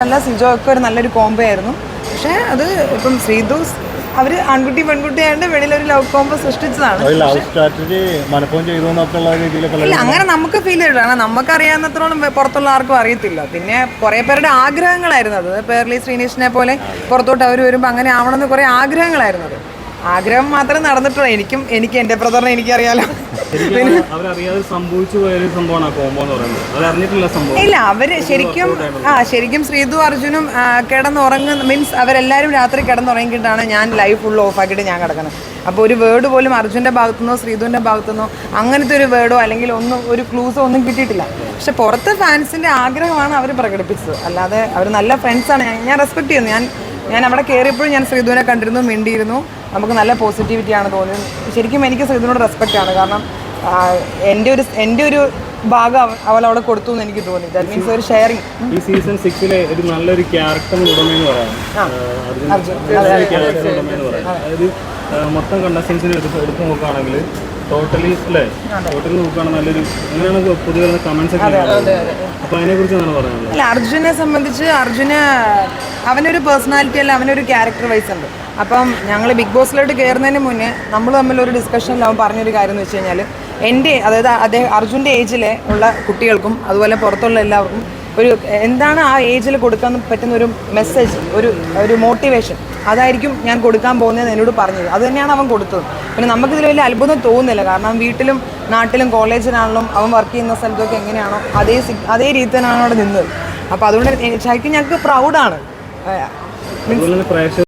അല്ല സിജോ ഒക്കെ ഒരു നല്ലൊരു കോംബോ ആയിരുന്നു. പക്ഷേ അത് ഇപ്പം ശ്രീതു അവർ ആൺകുട്ടി പെൺകുട്ടി ആയിട്ട് വെളിയിൽ ഒരു ലവ് കോംബോ സൃഷ്ടിച്ചതാണ് ഇല്ല അങ്ങനെ നമുക്ക് ഫീൽ ചെയ്തു കാരണം നമുക്കറിയാവുന്നത്രോളം പുറത്തുള്ള ആർക്കും അറിയത്തില്ല. പിന്നെ കുറെ പേരുടെ ആഗ്രഹങ്ങളായിരുന്നു അത്. പേർലി ശ്രീനേഷിനെ പോലെ പുറത്തോട്ട് അവർ വരുമ്പോൾ അങ്ങനെ ആവണമെന്ന് കുറെ ആഗ്രഹങ്ങളായിരുന്നു അത്. ആഗ്രഹം മാത്രം നടന്നിട്ടുള്ളൂ. എനിക്കും എനിക്ക് എന്റെ ബ്രദറിനെ എനിക്കറിയാലോ. ഇല്ല അവർ ശരിക്കും ആ ശരിക്കും ശ്രീതു അർജുനും കിടന്നുറങ്ങുന്ന മീൻസ് അവരെല്ലാരും രാത്രി കിടന്നുറങ്ങിയിട്ടാണ് ഞാൻ ലൈവ് ഫുൾ ഓഫ് ആക്കിയിട്ട് ഞാൻ കിടക്കുന്നത്. അപ്പോൾ ഒരു വേർഡ് പോലും അർജുന്റെ ഭാഗത്തുനിന്നോ ശ്രീതുവിന്റെ ഭാഗത്തുനിന്നോ അങ്ങനത്തെ ഒരു വേർഡോ അല്ലെങ്കിൽ ഒന്നും ഒരു ക്ലൂസോ ഒന്നും കിട്ടിയിട്ടില്ല. പക്ഷെ പുറത്ത് ഫാൻസിന്റെ ആഗ്രഹമാണ് അവർ പ്രകടിപ്പിച്ചത്. അല്ലാതെ അവർ നല്ല ഫ്രണ്ട്സാണ് ഞാൻ റെസ്പെക്ട് ചെയ്യുന്നു. ഞാൻ ഞാൻ അവിടെ കയറിയപ്പോഴും ഞാൻ ശ്രീധുവിനെ കണ്ടിരുന്നു മിണ്ടിയിരുന്നു. നമുക്ക് നല്ല പോസിറ്റിവിറ്റിയാണ് തോന്നിയത്. ശരിക്കും എനിക്ക് ശ്രീധുവിനോട് റെസ്പെക്റ്റ് ആണ്. കാരണം എന്റെ ഒരു എന്റെ ഒരു ഭാഗം അവ- അവൾ അവിടെ കൊടുത്തു എന്ന് എനിക്ക് തോന്നി. ദാറ്റ് മീൻസ് ഒരു ഷെയറിങ് ഈ സീസൺ സിക്സിലെ ഒരു നല്ലൊരു ക്യാരക്ടർ ഉടമയെന്ന് പറയാം. അതായത് മൊത്തം കണ്ടസ്റ്റൻസിനെ എടുത്ത് എടുത്ത് നോക്കുകയാണെങ്കിൽ ടോട്ടലി അല്ലേ ടോട്ടലി നോക്കുകയാണെങ്കിൽ നല്ലൊരു അങ്ങനെയാണ് പൊതുവെ കമന്റ്സ് ഒക്കെ അപ്പൊ അതിനെ കുറിച്ച് എന്താണ് പറയുന്നത്? അല്ല അർജുനെ സംബന്ധിച്ച് അർജുന് അവനൊരു പേഴ്സണാലിറ്റി അല്ല അവനൊരു ക്യാരക്ടർ വൈസ് ഉണ്ട്. അപ്പം ഞങ്ങൾ ബിഗ് ബോസിലോട്ട് കയറുന്നതിന് മുന്നേ നമ്മൾ തമ്മിലൊരു ഡിസ്കഷനിൽ അവൻ പറഞ്ഞൊരു കാര്യം എന്ന് വെച്ച് കഴിഞ്ഞാൽ എന്റെ അതായത് അദ്ദേഹം അർജുന്റെ ഏജിലെ ഉള്ള കുട്ടികൾക്കും അതുപോലെ പുറത്തുള്ള എല്ലാവർക്കും ഒരു എന്താണ് ആ ഏജിൽ കൊടുക്കാൻ പറ്റുന്ന ഒരു മെസ്സേജ് ഒരു ഒരു മോട്ടിവേഷൻ അതായിരിക്കും ഞാൻ കൊടുക്കാൻ പോകുന്നത് എന്നോട് പറഞ്ഞത്. അത് തന്നെയാണ് അവൻ കൊടുത്തത്. പിന്നെ നമുക്കിതിൽ വലിയ അത്ഭുതം തോന്നുന്നില്ല. കാരണം വീട്ടിലും നാട്ടിലും കോളേജിലാണെങ്കിലും അവൻ വർക്ക് ചെയ്യുന്ന സ്ഥലത്തൊക്കെ എങ്ങനെയാണോ അതേ അതേ രീതി തന്നെയാണ് അവിടെ നിന്നത്. അപ്പോൾ അതുകൊണ്ട് ശരിക്കും ഞങ്ങൾക്ക് പ്രൗഡാണ് മീൻസ്